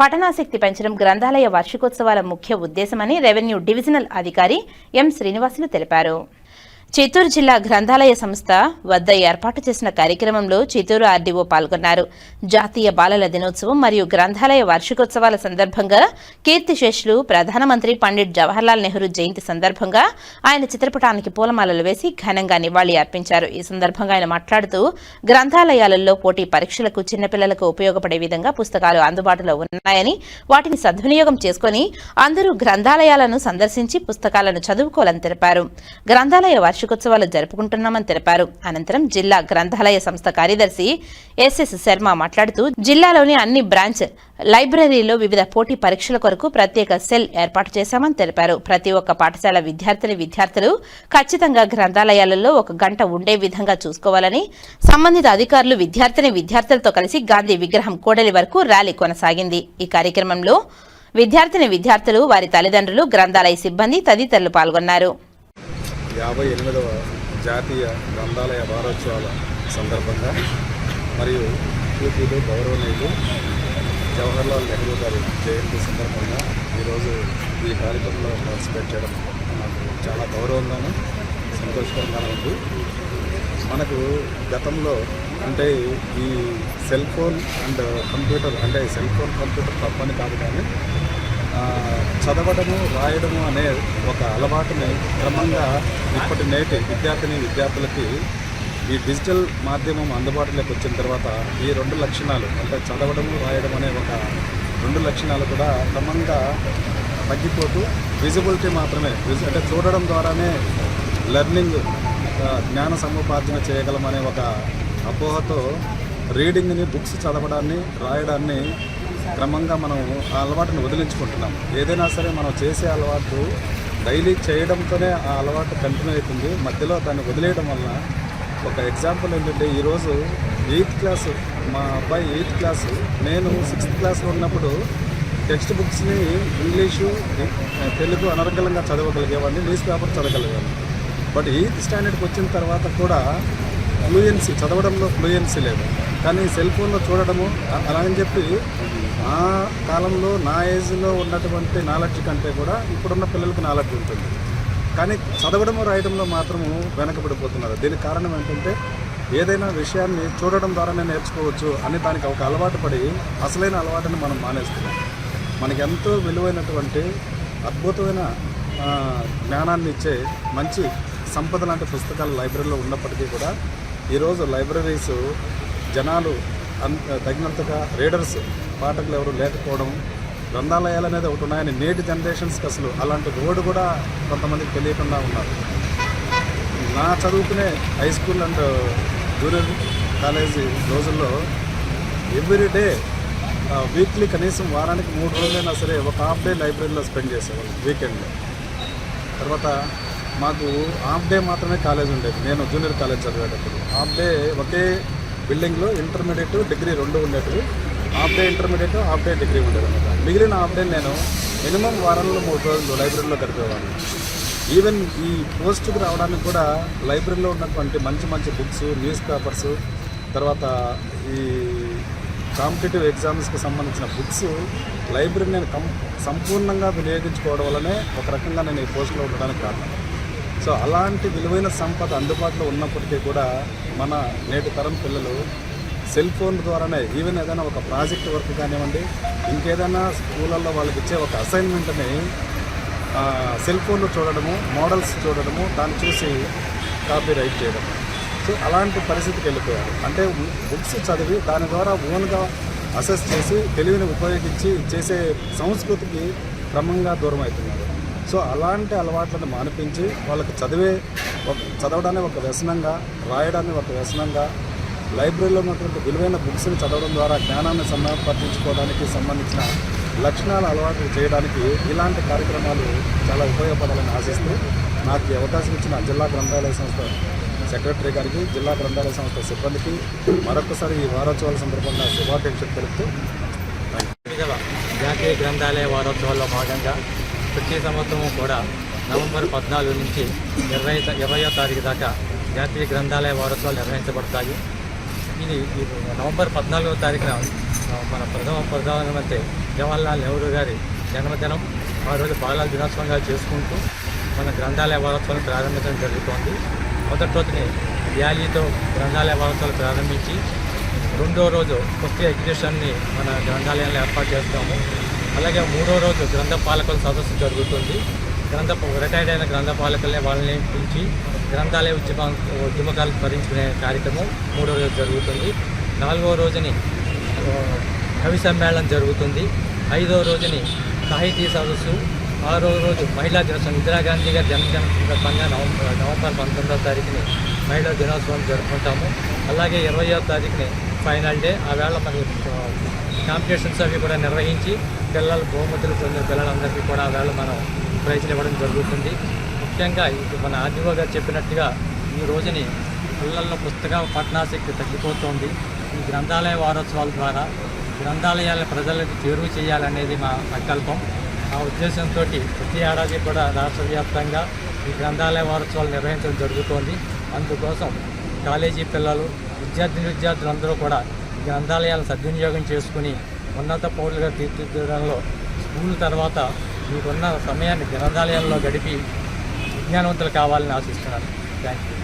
పఠనాసక్తి పెంచడం గ్రంథాలయ వార్షికోత్సవాల ముఖ్య ఉద్దేశమని రెవెన్యూ డివిజనల్ అధికారి ఎం శ్రీనివాసులు తెలిపారు. చిత్తూరు జిల్లా గ్రంథాలయ సంస్థ వద్ద ఏర్పాటు చేసిన కార్యక్రమంలో చిత్తూరు ఆర్డీఓ పాల్గొన్నారు. జాతీయ బాలల దినోత్సవం మరియు గ్రంథాలయ వార్షికోత్సవాల సందర్భంగా కీర్తిశేషులు ప్రధానమంత్రి పండిట్ జవహర్లాల్ నెహ్రూ జయంతి సందర్భంగా ఆయన చిత్రపటానికి పూలమాలలు వేసి ఘనంగా నివాళి అర్పించారు. ఈ సందర్భంగా ఆయన మాట్లాడుతూ గ్రంథాలయాలలో పోటీ పరీక్షలకు చిన్నపిల్లలకు ఉపయోగపడే విధంగా పుస్తకాలు అందుబాటులో ఉన్నాయని వాటిని సద్వినియోగం చేసుకుని అందరూ గ్రంథాలయాలను సందర్శించి పుస్తకాలను చదువుకోవాలని తెలిపారు. గ్రంథాలయ వార్షికోత్సవాలు జరుపుకుంటున్నామని తెలిపారు. అనంతరం జిల్లా గ్రంథాలయ సంస్థ కార్యదర్శి ఎస్ఎస్ శర్మ మాట్లాడుతూ జిల్లాలోని అన్ని బ్రాంచ్ లైబ్రరీలో వివిధ పోటీ పరీక్షల కొరకు ప్రత్యేక సెల్ ఏర్పాటు చేశామని తెలిపారు. ప్రతి ఒక్క పాఠశాల విద్యార్థిని విద్యార్థులు ఖచ్చితంగా గ్రంథాలయాలలో ఒక గంట ఉండే విధంగా చూసుకోవాలని సంబంధిత అధికారులు విద్యార్థిని విద్యార్థులతో కలిసి గాంధీ విగ్రహం కోడలి వరకు ర్యాలీ కొనసాగింది. ఈ కార్యక్రమంలో విద్యార్థిని విద్యార్థులు వారి తల్లిదండ్రులు గ్రంథాలయ సిబ్బంది తదితరులు పాల్గొన్నారు. యాభై ఎనిమిదవ జాతీయ గ్రంథాలయ వారోత్సవాల సందర్భంగా మరియు యూపీలు గౌరవనీయులు జవహర్లాల్ నెహ్రూ గారి జయంతి సందర్భంగా ఈరోజు ఈ కార్యక్రమంలో పార్టిసిపేట్ చేయడం నాకు చాలా గౌరవంగాను సంతోషకరంగానే ఉంది. మనకు గతంలో అంటే ఈ సెల్ ఫోన్ అండ్ కంప్యూటర్ అంటే సెల్ ఫోన్ కంప్యూటర్ తప్పని కాదు కానీ చదవడము రాయడము అనే ఒక అలవాటుని క్రమంగా ఇప్పటి నేటి విద్యార్థిని విద్యార్థులకి ఈ డిజిటల్ మాధ్యమం అందుబాటులోకి వచ్చిన తర్వాత ఈ రెండు లక్షణాలు అంటే చదవడము రాయడం అనే ఒక రెండు లక్షణాలు కూడా క్రమంగా తగ్గిపోతూ విజిబిలిటీ మాత్రమే అంటే చూడడం ద్వారానే లెర్నింగ్ జ్ఞాన సముపార్జన చేయగలమనే ఒక అపోహతో రీడింగ్ని బుక్స్ చదవడాన్ని రాయడాన్ని క్రమంగా మనం ఆ అలవాటుని వదిలించుకుంటున్నాం. ఏదైనా సరే మనం చేసే అలవాటు డైలీ చేయడంతోనే ఆ అలవాటు కంటిన్యూ అవుతుంది. మధ్యలో దాన్ని వదిలేయడం వల్ల ఒక ఎగ్జాంపుల్ ఏంటంటే ఈరోజు ఎయిత్ క్లాసు మా అబ్బాయి ఎయిత్ క్లాసు నేను సిక్స్త్ క్లాస్లో ఉన్నప్పుడు టెక్స్ట్ బుక్స్ని ఇంగ్లీషు తెలుగు అనర్గళంగా చదవగలిగేవాడిని న్యూస్ పేపర్ చదవగలిగేవాడిని. బట్ ఎయిత్ స్టాండర్డ్కి వచ్చిన తర్వాత కూడా ఫ్లూయెన్సీ చదవడంలో ఫ్లూయెన్సీ లేదు. కానీ సెల్ ఫోన్లో చూడడము అలా అని చెప్పి నా కాలంలో నా ఏజ్లో ఉన్నటువంటి నాలెడ్జ్ కంటే కూడా ఇప్పుడున్న పిల్లలకు నాలెడ్జ్ ఉంటుంది. కానీ చదవడం రాయడంలో మాత్రము వెనకబడిపోతున్నారు. దీనికి కారణం ఏంటంటే ఏదైనా విషయాన్ని చూడడం ద్వారానే నేర్చుకోవచ్చు అని దానికి ఒక అలవాటు పడి అసలైన అలవాటుని మనం మానేస్తున్నాం. మనకి ఎంతో విలువైనటువంటి అద్భుతమైన జ్ఞానాన్ని ఇచ్చే మంచి సంపద లాంటి పుస్తకాలు లైబ్రరీలో ఉన్నప్పటికీ కూడా ఈరోజు లైబ్రరీస్ జనాలు తగినంతగా రీడర్స్ పాఠకులు ఎవరు లేకపోవడం గ్రంథాలయాలు అనేది ఒకటి ఉన్నాయని నేటి జనరేషన్స్కి అసలు అలాంటి రోడ్డు కూడా కొంతమందికి తెలియకుండా ఉన్నారు. నా చదువుకునే high school and junior college రోజుల్లో ఎవ్రీ డే వీక్లీ కనీసం వారానికి మూడు రోజులైనా సరే ఒక హాఫ్ డే లైబ్రరీలో స్పెండ్ చేసేవాళ్ళు వీకెండ్లో. తర్వాత మాకు హాఫ్ డే మాత్రమే కాలేజ్ ఉండేది. నేను జూనియర్ కాలేజ్ చదివేటప్పుడు. హాఫ్ డే ఒకే బిల్డింగ్లో ఇంటర్మీడియట్ డిగ్రీ రెండు ఉండేటివి half day intermediate half day degree ఉండేది అనమాట. మిగిలిన హాఫ్ డే నేను మినిమం వారంలో మూడు రోజులు లైబ్రరీలో గడిపేవాడిని. ఈవెన్ ఈ పోస్ట్కి రావడానికి కూడా లైబ్రరీలో ఉన్నటువంటి మంచి మంచి బుక్స్ న్యూస్ పేపర్స్ తర్వాత ఈ కాంపిటేటివ్ ఎగ్జామ్స్కి సంబంధించిన బుక్స్ లైబ్రరీ నేను కం సంపూర్ణంగా వినియోగించుకోవడం వల్లనే ఒక రకంగా నేను ఈ పోస్ట్లో ఉండడానికి కారణం. సో అలాంటి విలువైన సంపద అందుబాటులో ఉన్నప్పటికీ కూడా మన నేటి తరం పిల్లలు సెల్ ఫోన్ ద్వారానే ఈవెన్ ఏదైనా ఒక ప్రాజెక్ట్ వర్క్ కానివ్వండి ఇంకేదైనా స్కూళ్ళల్లో వాళ్ళకి ఇచ్చే ఒక అసైన్మెంట్ని సెల్ ఫోన్లో చూడడము మోడల్స్ చూడడము దాన్ని చూసి కాపీ రైట్ చేయడం. సో అలాంటి పరిస్థితికి వెళ్ళిపోయారు. అంటే బుక్స్ చదివి దాని ద్వారా ఓన్గా అసెస్ చేసి తెలివిని ఉపయోగించి చేసే సంస్కృతికి క్రమంగా దూరం అవుతున్నారు సో అలాంటి అలవాట్లను మానిపించి వాళ్ళకి చదివే ఒక చదవడాన్ని ఒక వ్యసనంగా రాయడాన్ని ఒక వ్యసనంగా లైబ్రరీలో ఉన్నటువంటి విలువైన బుక్స్ని చదవడం ద్వారా జ్ఞానాన్ని సంపాదించుకోవడానికి సంబంధించిన లక్షణాలు అలవాటు చేయడానికి ఇలాంటి కార్యక్రమాలు చాలా ఉపయోగపడాలని ఆశిస్తూ నాకు ఈ అవకాశం ఇచ్చిన జిల్లా గ్రంథాలయ సంస్థ సెక్రటరీ గారికి జిల్లా గ్రంథాలయ సంస్థ సిబ్బందికి మరొకసారి ఈ వారోత్సవాల సందర్భంగా శుభాకాంక్షలు తెలుపుతూ జాతీయ గ్రంథాలయ వారోత్సవాల్లో భాగంగా ప్రతి సంవత్సరం కూడా నవంబర్ పద్నాలుగు నుంచి ఇరవై ఇరవయో తారీఖు దాకా జాతీయ గ్రంథాలయ వారోత్సవాలు నిర్వహించబడతాయి. ఇది నవంబర్ పద్నాలుగో తారీఖున మన ప్రథమ ప్రధానమంత్రి జవహర్లాల్ నెహ్రూ గారి జన్మదినం. ఆ రోజు బాలల దినోత్సవంగా చేసుకుంటూ మన గ్రంథాలయ వారోత్సవాలు ప్రారంభించడం జరుగుతోంది. మొదటి రోజుని ర్యాలీతో గ్రంథాలయ వారోత్సవాలు ప్రారంభించి రెండో రోజు పుస్తక ఎగ్జిబిషన్ని మన గ్రంథాలయంలో ఏర్పాటు చేస్తాము. అలాగే మూడో రోజు గ్రంథపాలకుల సదస్సు జరుగుతుంది. గ్రంథ రిటైర్డ్ అయిన గ్రంథపాలకులనే వాళ్ళని పిలిచి గ్రంథాలయ ఉద్యమ ఉద్యమకాలు భరించుకునే కార్యక్రమం మూడో రోజు జరుగుతుంది. నాలుగో రోజుని కవి సమ్మేళనం జరుగుతుంది. ఐదో రోజుని సాహితీ సదస్సు. ఆరో రోజు మహిళా దినోత్సవం. ఇందిరాగాంధీ గారి జన్మదిన సందర్భంగా నవంబర్ నవంబర్ పంతొమ్మిదవ తారీఖుని మహిళా దినోత్సవం జరుపుకుంటాము. అలాగే ఇరవయో తారీఖుని ఫైనల్ డే. ఆ వేళ మనకి కాంపిటీషన్స్ అవి కూడా నిర్వహించి పిల్లలు బహుమతులు పొందిన పిల్లలందరికీ కూడా వాళ్ళు వేళ మనం ప్రైజ్లు ఇవ్వడం జరుగుతుంది. ముఖ్యంగా ఇది మన ఆర్డీఓ గారు చెప్పినట్టుగా ఈ రోజుని పిల్లల్లో పుస్తక పఠనాశక్తి తగ్గిపోతుంది. ఈ గ్రంథాలయ వారోత్సవాల ద్వారా గ్రంథాలయాల ప్రజలకు చేరువ చేయాలనేది మా సంకల్పం. ఆ ఉద్దేశంతో ప్రతి ఏడాది కూడా రాష్ట్ర వ్యాప్తంగా ఈ గ్రంథాలయ వారోత్సవాలు నిర్వహించడం జరుగుతోంది. అందుకోసం కాలేజీ పిల్లలు విద్యార్థిని విద్యార్థులందరూ కూడా గ్రంథాలయాలను సద్వినియోగం చేసుకుని ఉన్నత పౌరులుగా తీర్చిదిద్దడంలో స్కూల్ తర్వాత మీకున్న సమయాన్ని గ్రంథాలయాల్లో గడిపి విజ్ఞానవంతులు కావాలని ఆశిస్తున్నాను. Thank you